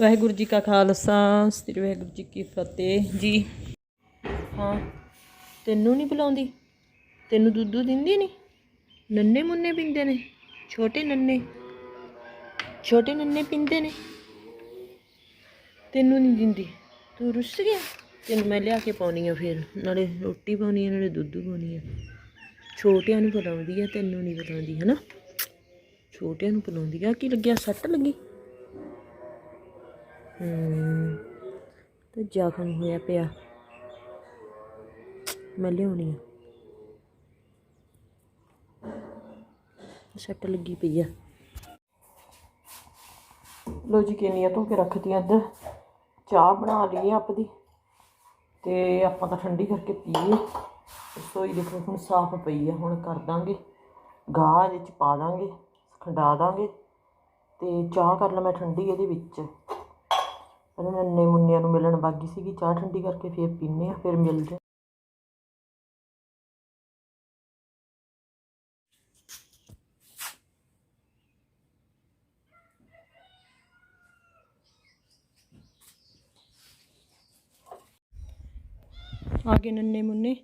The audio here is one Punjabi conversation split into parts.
ਵਾਹਿਗੁਰੂ ਜੀ ਕਾ ਖਾਲਸਾ, ਸ੍ਰੀ ਵਾਹਿਗੁਰੂ ਜੀ ਕੀ ਫਤਿਹ। ਜੀ, ਹਾਂ, ਤੈਨੂੰ ਨਹੀਂ ਬੁਲਾਉਂਦੀ? ਤੈਨੂੰ ਦੁੱਧ ਦਿੰਦੀ ਨਹੀਂ ਨੰਨੇ ਮੁੰਨੇ ਪਿੰਦੇ ਨੇ? ਛੋਟੇ ਨੰਨੇ? ਛੋਟੇ ਨੰਨੇ ਪਿੰਦੇ ਨੇ? ਤੈਨੂੰ ਨਹੀਂ ਦਿੰਦੀ? ਤੂੰ ਰੁੱਸ ਗਿਆ? ਤੈਨੂੰ ਮੈਂ ਲਿਆ ਕੇ ਪਾਉਣੀ ਆ ਫਿਰ। ਨਾਲੇ ਰੋਟੀ ਪਾਉਣੀ ਆ, ਨਾਲੇ ਦੁੱਧ ਪਾਉਣੀ ਆ। ਛੋਟਿਆਂ ਨੂੰ ਬੁਲਾਉਂਦੀ ਆ, ਤੈਨੂੰ ਨਹੀਂ ਬੁਲਾਉਂਦੀ, ਹਨਾ? ਛੋਟਿਆਂ ਨੂੰ ਬੁਲਾਉਂਦੀ ਆ। ਕੀ ਲੱਗਿਆ? ਸੱਟ ਲੱਗੀ? ਤੇ ਜ਼ਖਮ ਹੋਇਆ ਪਿਆ। ਮੈਂ ਲਿਆਉਣੀ ਆ। ਸੱਟ ਲੱਗੀ ਪਈ ਆ। ਲੋ ਜੀ, ਕਿੰਨੀਆਂ ਧੋ ਕੇ ਰੱਖਤੀਆਂ ਇੱਧਰ। ਚਾਹ ਬਣਾ ਲਈ ਆ ਆਪਦੀ ਤੇ ਆਪਾਂ ਤਾਂ ਠੰਡੀ ਕਰਕੇ ਪੀਏ। ਰਸੋਈ ਦੇਖੋ, ਹੁਣ ਸਾਫ਼ ਪਈ ਆ। ਹੁਣ ਕਰ ਦਾਂਗੇ। ਗਾਹ ਇਹਦੇ ਚ ਪਾ ਦਾਂਗੇ। ਖੰਡਾ ਦਾਂਗੇ। ਤੇ ਚਾਹ ਕਰ ਲਾਂ ਮੈਂ ਠੰਡੀ ਇਹਦੇ ਵਿੱਚ। ਪਹਿਲਾਂ ਨੰਨੇ ਮੁੰਨਿਆਂ ਨੂੰ ਮਿਲਣ ਬਾਗੀ ਸੀਗੀ, ਚਾਹ ਠੰਡੀ ਕਰਕੇ ਫਿਰ ਪੀਂਦੇ ਹਾਂ, ਫਿਰ ਮਿਲਦੇ ਆ ਗਏ ਨੰਨੇ ਮੁੰਨੇ।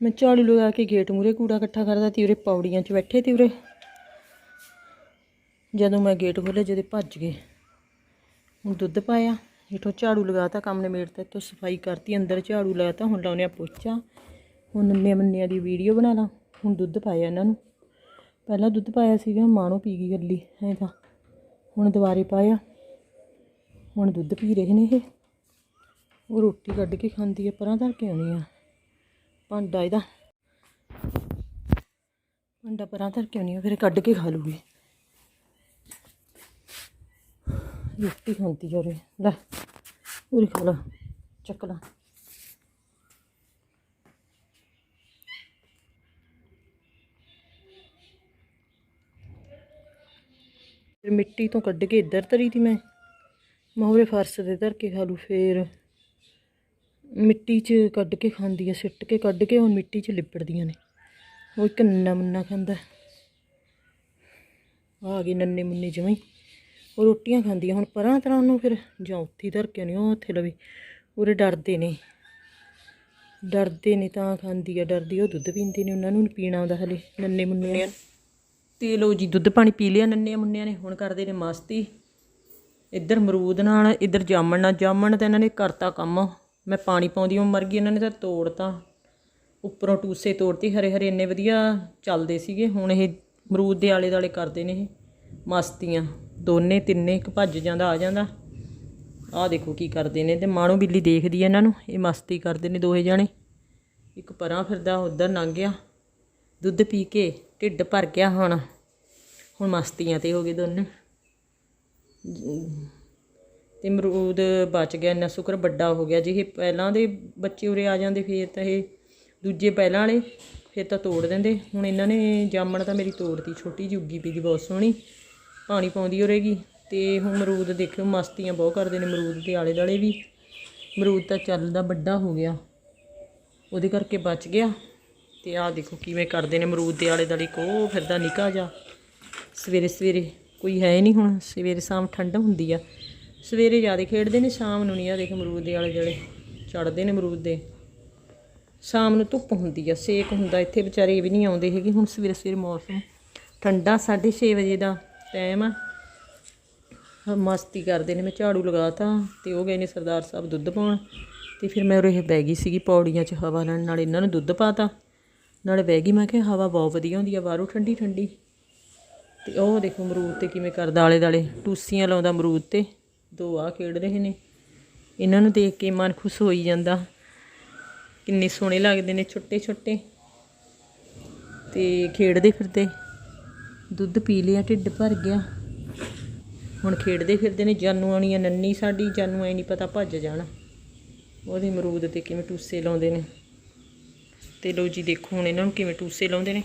ਮੈਂ ਝਾੜੂ ਲਗਾ ਕੇ ਗੇਟ ਮੂਰੇ ਕੂੜਾ ਇਕੱਠਾ ਕਰਦਾ ਤੀ, ਉਰੇ ਪੌੜੀਆਂ 'ਚ ਬੈਠੇ ਤੀ ਉਰੇ। ਜਦੋਂ ਮੈਂ ਗੇਟ ਖੋਲ੍ਹਿਆ, ਜਦੇ ਭੱਜ ਗਏ। ਹੁਣ ਦੁੱਧ ਪਾਇਆ ਇਥੋਂ ਝਾੜੂ ਲਗਾਤਾ, ਕੰਮ ਨੇ ਮੇੜ ਤੇ ਇੱਥੋਂ ਸਫ਼ਾਈ ਕਰਤੀ, ਅੰਦਰ ਝਾੜੂ ਲਾਤਾ, ਹੁਣ ਲਾਉਣੇ ਆ ਪੋਚਾ। ਹੁਣ ਨੰਨੇ ਮੰਨਿਆਂ ਦੀ ਵੀਡੀਓ ਬਣਾ ਲਾ, ਹੁਣ ਦੁੱਧ ਪਾਇਆ ਇਹਨਾਂ ਨੂੰ। ਪਹਿਲਾਂ ਦੁੱਧ ਪਾਇਆ ਸੀਗਾ ਮਾਣੋ ਪੀ ਗਈ ਗੱਲੀ, ਐ ਤਾਂ। ਹੁਣ ਦੁਬਾਰੇ ਪਾਇਆ। ਹੁਣ ਦੁੱਧ ਪੀ ਰਹੇ ਨੇ ਇਹ। ਉਹ ਰੋਟੀ ਕੱਢ ਕੇ ਖਾਂਦੀ ਹੈ ਪਰਾਂ ਧਰ ਕੇ ਆਉਣੀ ਆ। ਭਾਂਡਾ ਇਹਦਾ। ਭਾਂਡਾ ਪਰਾਂ ਧਰ ਕੇ ਆਉਣੀ ਆ, ਫਿਰ ਕੱਢ ਕੇ ਖਾ ਲੂਗੀ। ਰੋਟੀ ਖਾਂਦੀ ਆ ਲੈ, ਉਰੇ ਖਾ ਲਾ, ਚੱਕ ਲਾ। ਫਿਰ ਮਿੱਟੀ ਤੋਂ ਕੱਢ ਕੇ ਇੱਧਰ ਧਰੀ ਤੀ ਮੈਂ। ਮਹੂਰੇ ਫਰਸ਼ ਦੇ ਧਰ ਕੇ ਖਾ ਲੂ, ਫੇਰ ਮਿੱਟੀ 'ਚ ਕੱਢ ਕੇ ਖਾਂਦੀ ਆ, ਸਿੱਟ ਕੇ ਕੱਢ ਕੇ, ਹੁਣ ਮਿੱਟੀ 'ਚ ਲਿਪੜਦੀਆਂ ਨੇ। ਉਹ ਇੱਕ ਨੰਨਾ ਮੁੰਨਾ ਖਾਂਦਾ। ਆ ਗਈ ਨੰਨੇ ਮੁੰਨੇ ਜਿਵੇਂ ਉਹ ਰੋਟੀਆਂ ਖਾਂਦੀਆਂ ਹੁਣ ਪਰਾਂ ਤਰ੍ਹਾਂ ਉਹਨੂੰ ਫਿਰ ਜਾਂ ਉੱਥੇ ਹੀ ਧਰ ਕੇ ਨਹੀਂ ਉਹ ਉੱਥੇ ਲਵੇ। ਉਰੇ ਡਰਦੇ ਨੇ। ਡਰਦੇ ਨੇ ਤਾਂ ਖਾਂਦੀ ਆ, ਡਰਦੀ ਉਹ ਦੁੱਧ ਪੀਂਦੇ ਨੇ ਉਹਨਾਂ ਨੂੰ ਨੀ ਪੀਣਾ ਆਉਂਦਾ ਹਲੇ ਨੰਨੇ ਮੁੰਨੇ ਤੇ ਲੋ ਜੀ, ਦੁੱਧ ਪਾਣੀ ਪੀ ਲਿਆ ਨੰਨੇ ਮੁੰਨਿਆਂ ਨੇ। ਹੁਣ ਕਰਦੇ ਨੇ ਮਸਤੀ। ਇੱਧਰ ਮਰੂਦ ਨਾਲ, ਇੱਧਰ ਜਾਮਣ ਨਾਲ। ਜਾਮਣ ਤਾਂ ਇਹਨਾਂ ਨੇ ਕਰਤਾ ਕੰਮ। ਮੈਂ ਪਾਣੀ ਪਾਉਂਦੀ ਹਾਂ ਮਰ ਗਈ। ਇਹਨਾਂ ਨੇ ਤਾਂ ਤੋੜਤਾ। ਉੱਪਰੋਂ ਟੂਸੇ ਤੋੜਤੀ। ਹਰੇ ਹਰੇ ਇੰਨੇ ਵਧੀਆ ਚੱਲਦੇ ਸੀਗੇ। ਹੁਣ ਇਹ ਮਰੂਦ ਦੇ ਆਲੇ ਦਾਲੇ ਕਰਦੇ ਨੇ ਇਹ ਮਸਤੀਆਂ। ਦੋਨੇ ਤਿੰਨੇ ਇੱਕ ਭੱਜ ਜਾਂਦਾ, ਆ ਜਾਂਦਾ। ਆਹ ਦੇਖੋ ਕੀ ਕਰਦੇ ਨੇ ਤੇ ਮਾਣੋ ਬਿੱਲੀ ਦੇਖਦੀ ਹੈ ਇਹਨਾਂ ਨੂੰ, ਇਹ ਮਸਤੀ ਕਰਦੇ ਨੇ ਦੋਹੇ ਜਾਣੇ। ਇੱਕ ਪਰਾਂ ਫਿਰਦਾ, ਉਧਰ ਲੰਘ ਗਿਆ। ਦੁੱਧ ਪੀ ਕੇ ਢਿੱਡ ਭਰ ਗਿਆ ਹੁਣ। ਹੁਣ ਮਸਤੀਆਂ ਤੇ ਹੋ ਗਏ ਦੋਨੇ। ਤੇ ਅਮਰੂਦ ਬਚ ਗਿਆ, ਇੰਨਾ ਸ਼ੁਕਰ ਵੱਡਾ ਹੋ ਗਿਆ। ਜੇ ਇਹ ਪਹਿਲਾਂ ਦੇ ਬੱਚੇ ਉਰੇ ਆ ਜਾਂਦੇ, ਫੇਰ ਤਾਂ ਇਹ ਦੂਜੇ ਪਹਿਲਾਂ ਵਾਲੇ, ਫੇਰ ਤਾਂ ਤੋੜ ਦਿੰਦੇ। ਹੁਣ ਇਹਨਾਂ ਨੇ ਜਾਮਣ ਤਾਂ ਮੇਰੀ ਤੋੜਤੀ, ਛੋਟੀ ਜਿਹੀ ਉੱਗੀ ਪੀ ਦੀ ਬਹੁਤ ਸੋਹਣੀ। ਪਾਣੀ ਪਾਉਂਦੀ ਹੋਰੇਗੀ ਤੇ ਹੁਣ ਅਮਰੂਦ ਦੇਖਿਓ ਮਸਤੀਆਂ ਬਹੁਤ ਕਰਦੇ ਨੇ ਅਮਰੂਦ ਦੇ ਆਲੇ ਦੁਆਲੇ ਵੀ। ਅਮਰੂਦ ਤਾਂ ਚੱਲਦਾ ਵੱਡਾ ਹੋ ਗਿਆ। ਉਹਦੇ ਕਰਕੇ ਬਚ ਗਿਆ। ਤੇ ਆਹ ਦੇਖੋ ਕਿਵੇਂ ਕਰਦੇ ਨੇ ਅਮਰੂਦ ਦੇ ਆਲੇ ਦੁਆਲੇ ਕੋ ਫਿਰਦਾ ਨਿਕਾ ਜਾ ਸਵੇਰੇ ਸਵੇਰੇ ਕੋਈ ਹੈ ਨਹੀਂ ਹੁਣ, ਸਵੇਰੇ ਸ਼ਾਮ ਠੰਡ ਹੁੰਦੀ ਆ। ਸਵੇਰੇ ਜ਼ਿਆਦਾ ਖੇਡਦੇ ਨੇ, ਸ਼ਾਮ ਨੂੰ ਨਹੀਂ ਆ ਦੇਖ ਅਮਰੂਦ ਦੇ ਆਲੇ ਦੁਆਲੇ ਚੜਦੇ ਨੇ ਅਮਰੂਦ ਦੇ। ਸ਼ਾਮ ਨੂੰ ਧੁੱਪ ਹੁੰਦੀ ਆ ਸੇਕ ਹੁੰਦਾ, ਇੱਥੇ ਵਿਚਾਰੇ ਇਹ ਵੀ ਨਹੀਂ ਆਉਂਦੇ ਹੈਗੇ। ਹੁਣ ਸਵੇਰੇ ਸਵੇਰੇ ਮੌਸਮ ਠੰਡਾ 6:30 ਵਜੇ ਦਾ। ਟਾਈਮ ਆ। ਹਾਂ, ਮਸਤੀ ਕਰਦੇ ਨੇ ਮੈਂ ਝਾੜੂ ਲਗਾਤਾ ਤੇ ਉਹ ਗਏ ਨੇ ਸਰਦਾਰ ਸਾਹਿਬ ਦੁੱਧ ਪਾਉਣ। ਤੇ ਫਿਰ ਮੈਂ ਉਰੇ ਬਹਿ ਗਈ ਸੀਗੀ ਪੌੜੀਆਂ 'ਚ ਹਵਾ ਲੈਣ ਨਾਲ ਇਹਨਾਂ ਨੂੰ ਦੁੱਧ ਪਾਤਾ। ਨਾਲੇ ਬਹਿ ਗਈ ਮੈਂ ਕਿਹਾ ਹਵਾ ਬਹੁਤ ਵਧੀਆ ਹੁੰਦੀ ਆ ਬਾਹਰੋਂ ਠੰਡੀ ਠੰਡੀ। ਤੇ ਉਹ ਦੇਖੋ ਅਮਰੂਦ ਤੇ ਕਿਵੇਂ ਕਰਦਾ ਆਲੇ ਦਾਲੇ ਟੂਸੀਆਂ ਲਾਉਂਦਾ ਅਮਰੂਦ ਤੇ। ਦੋ ਆ ਖੇਡ ਰਹੇ ਨੇ। ਇਹਨਾਂ ਨੂੰ ਦੇਖ ਕੇ ਮਨ ਖੁਸ਼ ਹੋਈ ਜਾਂਦਾ। ਕਿੰਨੇ ਸੋਹਣੇ ਲੱਗਦੇ ਨੇ ਛੋਟੇ ਛੋਟੇ ਤੇ ਖੇਡਦੇ ਫਿਰਦੇ। ਦੁੱਧ ਪੀ ਲਿਆ, ਢਿੱਡ ਭਰ ਗਿਆ। ਹੁਣ ਖੇਡਦੇ ਫਿਰਦੇ ਨੇ, ਜਾਨੂ ਆਣੀ ਆ, ਨੰਨੀ ਸਾਡੀ, ਜਾਨੂ ਐ ਨਹੀਂ ਪਤਾ ਭੱਜ ਜਾਣਾ। ਉਹਦੇ ਅਮਰੂਦ ਤੇ ਕਿਵੇਂ ਟੂਸੇ ਲਾਉਂਦੇ ਨੇ। ਤੇ ਲੋ ਜੀ, ਦੇਖੋ ਹੁਣ ਇਹਨਾਂ ਨੂੰ ਕਿਵੇਂ ਟੂਸੇ ਲਾਉਂਦੇ ਨੇ।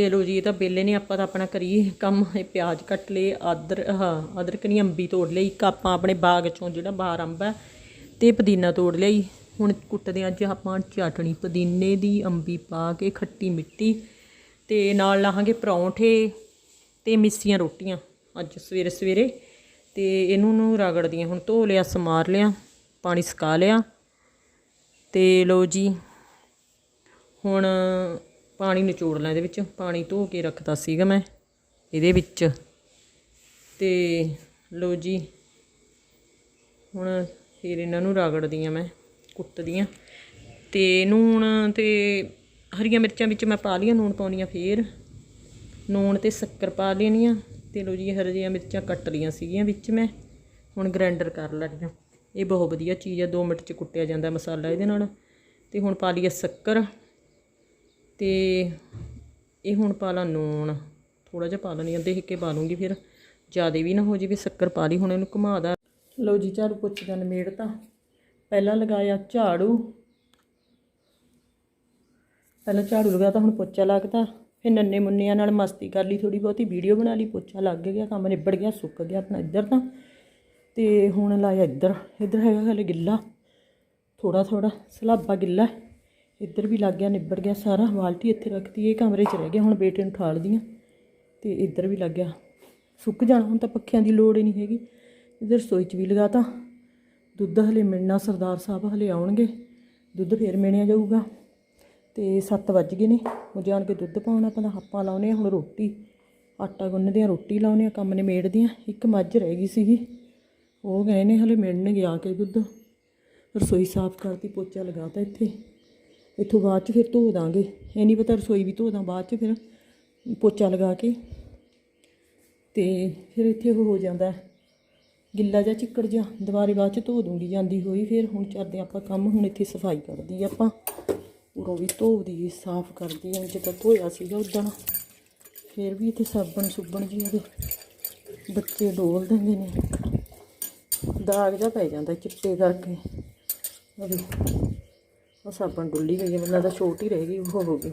ਤੇ ਲੋ ਜੀ, ਇਹ ਤਾਂ ਬੇਲੇ ਨੇ ਆਪਾਂ ਤਾਂ ਆਪਣਾ ਕਰੀਏ ਕੰਮ, ਇਹ ਪਿਆਜ਼ ਕੱਟ ਲਏ, ਆਦਰ, ਹਾਂ, ਅਦਰਕ ਨਹੀਂ, ਅੰਬੀ ਤੋੜ ਲਈ, ਇੱਕ ਆਪਾਂ ਆਪਣੇ ਬਾਗ ਚੋਂ ਜਿਹੜਾ ਬਾਹਰ ਅੰਬ ਹੈ, ਤੇ ਪੁਦੀਨਾ ਤੋੜ ਲਈ ਹੁਣ ਕੁੱਟਦੇ ਹਾਂ ਅੱਜ ਆਪਾਂ ਚਟਣੀ, ਪੁਦੀਨੇ ਦੀ ਅੰਬੀ ਪਾ ਕੇ ਖੱਟੀ ਮਿੱਟੀ, ਤੇ ਨਾਲ ਲਾਹਾਂਗੇ ਪਰੌਂਠੇ ਤੇ ਮਿੱਸੀਆਂ ਰੋਟੀਆਂ, ਅੱਜ ਸਵੇਰੇ ਸਵੇਰੇ। ਤੇ ਇਹਨੂੰ ਨੂੰ ਰਗੜਦੀਆਂ ਹੁਣ ਧੋ ਲਿਆ, ਸਮਾਰ ਲਿਆ, ਪਾਣੀ ਸੁਕਾ ਲਿਆ। ਤੇ ਲੋ ਜੀ, ਹੁਣ ਪਾਣੀ ਨਿਚੋੜ ਲਾਂ ਇਹਦੇ ਵਿੱਚ। ਪਾਣੀ ਧੋ ਕੇ ਰੱਖਤਾ ਸੀਗਾ ਮੈਂ ਇਹਦੇ ਵਿੱਚ। ਤੇ ਲੋ ਜੀ, ਹੁਣ ਫਿਰ ਇਹਨਾਂ ਨੂੰ ਰਗੜਦੀ ਆ ਮੈਂ ਕੁੱਟਦੀ ਆ ਤੇ ਨੂਣ ਤੇ ਹਰੀਆਂ ਮਿਰਚਾਂ ਵਿੱਚ ਮੈਂ ਪਾ ਲਈਆਂ, ਨੂਣ ਪਾਉਣੀਆਂ ਫੇਰ। ਨੂਣ ਤੇ ਸ਼ੱਕਰ ਪਾ ਲੈਣੀ ਲੈਣੀਆਂ ਤੇ ਲੋ ਜੀ ਹਰੀਆਂ ਮਿਰਚਾਂ ਕੱਟ ਲਈਆਂ ਸੀਗੀਆਂ ਵਿੱਚ ਮੈਂ। ਹੁਣ ਗ੍ਰਾਈਂਡਰ ਕਰ ਲੈਣੀਆਂ ਇਹ ਬਹੁਤ ਵਧੀਆ ਚੀਜ਼ ਆ 2 ਮਿੰਟ ਚ ਕੁੱਟਿਆ ਜਾਂਦਾ ਮਸਾਲਾ ਇਹਦੇ ਨਾਲ। ਤੇ ਹੁਣ ਪਾ ਲਈਏ ਸ਼ੱਕਰ। ਤੇ ਇਹ ਹੁਣ ਪਾ ਲਾ ਨੂਣ ਥੋੜਾ ਜਿਹਾ ਪਾ ਲੈਣੀ ਆ ਦੇਖ ਕੇ ਪਾ ਲੂੰਗੀ ਫਿਰ। ਜ਼ਿਆਦਾ ਵੀ ਨਾ ਹੋ ਜਾਵੇ, ਸ਼ੱਕਰ ਪਾ ਲਈ, ਹੁਣ ਇਹਨੂੰ ਘੁਮਾਦਾ ਲਓ ਜੀ, ਝਾੜੂ ਪੁੱਛ ਦਾ ਨਿਮੇੜਤਾ ਪਹਿਲਾਂ ਲਗਾਇਆ ਝਾੜੂ। ਪਹਿਲਾਂ ਝਾੜੂ ਲਗਾਤਾ, ਹੁਣ ਪੋਚਾ ਲੱਗਦਾ। ਫਿਰ ਨੰਨੇ ਮੁੰਨਿਆਂ ਨਾਲ ਮਸਤੀ ਕਰ ਲਈ ਥੋੜੀ ਬਹੁਤੀ, ਵੀਡੀਓ ਬਣਾ ਲਈ, ਪੋਚਾ ਲੱਗ ਗਿਆ, ਕੰਮ ਨਿਬੜ ਗਿਆ, ਸੁੱਕ ਗਿਆ ਆਪਣਾ ਇੱਧਰ ਤਾਂ। ਤੇ ਹੁਣ ਲਾਇਆ ਇੱਧਰ। ਇੱਧਰ ਹੈਗਾ ਹਲੇ ਗਿੱਲਾ। ਥੋੜਾ ਥੋੜਾ ਸਲਾਬਾ ਗਿੱਲਾ। ਇੱਧਰ ਵੀ ਲੱਗ ਗਿਆ, ਨਿਬੜ ਗਿਆ ਸਾਰਾ, ਬਾਲਟੀ ਇੱਥੇ ਰੱਖਤੀ, ਇਹ ਕਮਰੇ 'ਚ ਰਹਿ ਗਿਆ, ਹੁਣ ਬੇਟੇ ਨੂੰ ਠਾਲਦੀ ਦੀਆਂ ਤੇ ਇੱਧਰ ਵੀ ਲੱਗ ਗਿਆ। ਸੁੱਕ ਜਾਣਾ, ਹੁਣ ਤਾਂ ਪੱਖਿਆਂ ਦੀ ਲੋੜ ਹੀ ਨਹੀਂ ਹੈਗੀ। ਇੱਧਰ ਰਸੋਈ 'ਚ ਵੀ ਲਗਾਤਾ। ਦੁੱਧ ਹਲੇ ਮਿਲਣਾ, ਸਰਦਾਰ ਸਾਹਿਬ ਹਲੇ ਆਉਣਗੇ। ਦੁੱਧ ਫੇਰ ਮਿਣਿਆ ਜਾਊਗਾ। ਤੇ 7 ਵੱਜ ਗਏ ਨੇ। ਉਹ ਜਾਣ ਕੇ ਦੁੱਧ ਪਾਉਣਾ ਪਹਿਲਾਂ ਹੱਪਾਂ ਲਾਉਨੇ ਆ ਹੁਣ ਰੋਟੀ। ਆਟਾ ਗੁੰਨਦੇ ਆ ਰੋਟੀ ਲਾਉਨੇ ਆ, ਕੰਮ ਨਿਮੇੜਦੇ ਆ ਇੱਕ ਮੱਝ ਰਹਿ ਗਈ ਸੀਗੀ। ਉਹ ਗਏ ਨੇ, ਹਲੇ ਮਿਲਣਗੇ ਆ ਕੇ ਦੁੱਧ। ਰਸੋਈ ਸਾਫ਼ ਕਰਤੀ, ਪੋਚਾ ਲਗਾਤਾ ਇੱਥੇ। ਇੱਥੋਂ ਬਾਅਦ ਚ ਫਿਰ ਧੋ ਦਾਂਗੇ। ਇਹ ਨਹੀਂ ਪਤਾ ਰਸੋਈ ਵੀ ਧੋ ਦਾਂ ਬਾਅਦ ਚ ਫਿਰ, ਪੋਚਾ ਲਗਾ ਕੇ। ਤੇ ਫਿਰ ਇੱਥੇ ਹੋ ਜਾਂਦਾ ਗਿੱਲਾ ਜਿਹਾ ਚਿੱਕੜ ਜਿਹਾ। ਦੁਬਾਰੇ ਬਾਅਦ ਚ ਧੋ ਦੂੰਗੀ, ਜਾਂਦੀ ਹੋਈ ਫਿਰ ਹੁਣ ਕਰਦੇ ਆਪਾਂ ਕੰਮ। ਹੁਣ ਇੱਥੇ ਸਫ਼ਾਈ ਕਰਦੀ ਆਪਾਂ। ਉਰੋਂ ਵੀ ਧੋਦੀ ਸਾਫ਼ ਕਰਦੀ ਆ ਜਿੱਦਾਂ ਧੋਇਆ ਸੀਗਾ ਉਦੋਂ। ਫਿਰ ਵੀ ਇੱਥੇ ਸਾਬਣ ਸੁਬਣ ਜੀ ਉਹਦੇ ਬੱਚੇ ਡੋਲ ਦਿੰਦੇ ਨੇ। ਦਾਗ ਜਿਹਾ ਪੈ ਜਾਂਦਾ ਚਿੱਟੇ ਕਰਕੇ। ਉਹਦੇ ਉਹ ਸਾਬਣ ਡੁੱਲੀ ਗਈ ਹੈ ਮੈਨੂੰ ਲੱਗਦਾ ਛੋਟੀ ਰਹਿ ਗਈ, ਉਹ ਹੋ ਗਈ।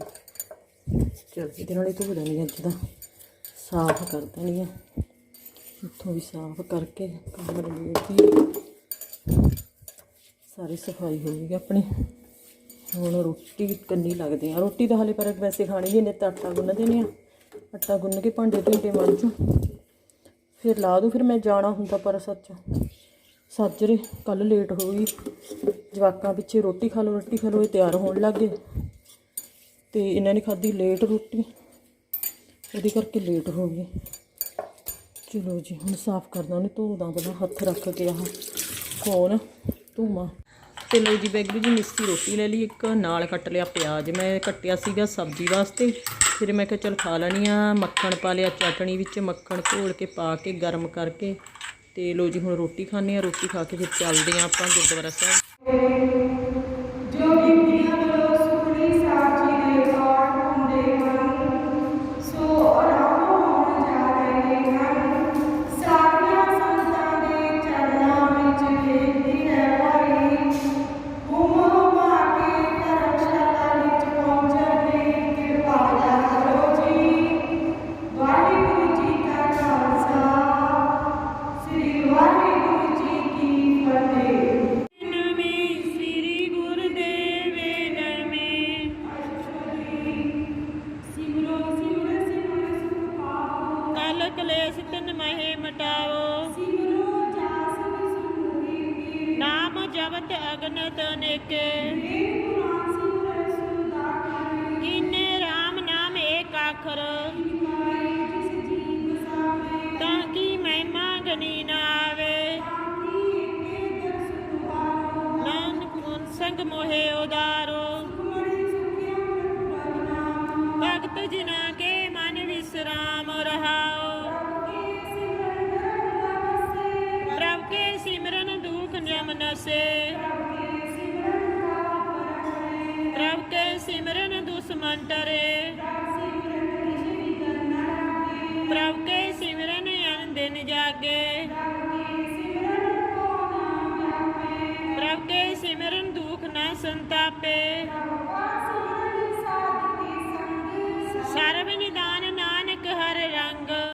ਚਲ ਇਹਦੇ ਨਾਲ ਹੀ ਧੋ ਦੇਣੀ ਅੱਜ ਦਾ ਸਾਫ਼ ਕਰ ਦੇਣੀ ਆ। ਇੱਥੋਂ ਵੀ ਸਾਫ਼ ਕਰਕੇ ਕਮਰੇ ਦੀ ਸਾਰੀ ਸਫ਼ਾਈ ਹੋ ਗਈ ਆਪਣੀ। ਹੁਣ ਰੋਟੀ ਕੰਨੀ ਲੱਗਦੇ ਆ। ਰੋਟੀ ਤਾਂ ਹਾਲੇ ਪਰ ਵੈਸੇ ਖਾਣੀ ਨਹੀਂ ਨੇ ਤਾਂ ਆਟਾ ਗੁੰਨ ਦੇਣੇ ਆ। ਆਟਾ ਗੁੰਨ ਕੇ ਭਾਂਡੇ ਢੀਂਡੇ ਮਾਂਜੂ। ਫਿਰ ਲਾ ਦੂੰ, ਫਿਰ ਮੈਂ ਜਾਣਾ ਹੁੰਦਾ ਪਰ ਸੱਚ। ਸਾਜਰੇ ਕੱਲ ਲੇਟ ਹੋ ਗਈ। ਜਵਾਕਾਂ ਪਿੱਛੇ ਰੋਟੀ ਖਾ ਲਓ, ਰੋਟੀ ਖਾ ਲਓ, ਇਹ ਤਿਆਰ ਹੋਣ ਲੱਗ ਗਏ। ਤੇ ਇਹਨਾਂ ਨੇ ਖਾਧੀ ਲੇਟ ਰੋਟੀ। ਉਹਦੇ ਕਰਕੇ ਲੇਟ ਹੋ ਗਈ ਚਲੋ ਜੀ, ਹੁਣ ਸਾਫ਼ ਕਰਦਾ ਉਹਨੇ ਧੋਦਾ ਪਹਿਲਾਂ, ਹੱਥ ਰੱਖ ਕੇ ਆਹ ਫੋਨ ਧੂਮਾ ਤੇ ਲਓ ਜੀ, ਬੈਗਰੂ ਜੀ, ਮਿੱਸੀ ਰੋਟੀ ਲੈ ਲਈ, ਇੱਕ ਨਾਲ ਕੱਟ ਲਿਆ ਪਿਆਜ਼। ਮੈਂ ਕੱਟਿਆ ਸੀਗਾ ਸਬਜ਼ੀ ਵਾਸਤੇ। ਫਿਰ ਮੈਂ ਕਿਹਾ ਚਲ ਖਾ ਲੈਣੀ ਆ ਮੱਖਣ ਪਾ ਲਿਆ, ਚਟਣੀ ਵਿੱਚ ਮੱਖਣ ਘੋਲ ਕੇ ਪਾ ਕੇ, ਗਰਮ ਕਰਕੇ। ਤੇ ਲਓ ਜੀ ਹੁਣ ਰੋਟੀ ਖਾਣੇ ਆ ਰੋਟੀ ਖਾ ਕੇ ਫਿਰ ਚੱਲਦੇ ਆ ਆਪਾਂ ਗੁਰਦੁਆਰਾ ਸਾਹਿਬ। ਮੋਹਿ ਉਦਾਰੋ। ਭਗਤ ਜਿਨਾ ਕੇ ਮਨ ਵਿਸਰਾਮ ਰਹਾਓ। ਪ੍ਰਭ ਕੇ ਸਿਮਰਨ ਦੁਖ ਜਮ ਨਸੇ। ਪ੍ਰਭ ਕੇ ਸਿਮਰਨ ਦੁਸ਼ਮਨ ਟਰੇ ਪ੍ਰਭ ਕੇ ਸਿਮਰਨ ਅਨ ਦਿਨ ਜਾਗੇ। ਸੰਤਾਪੇ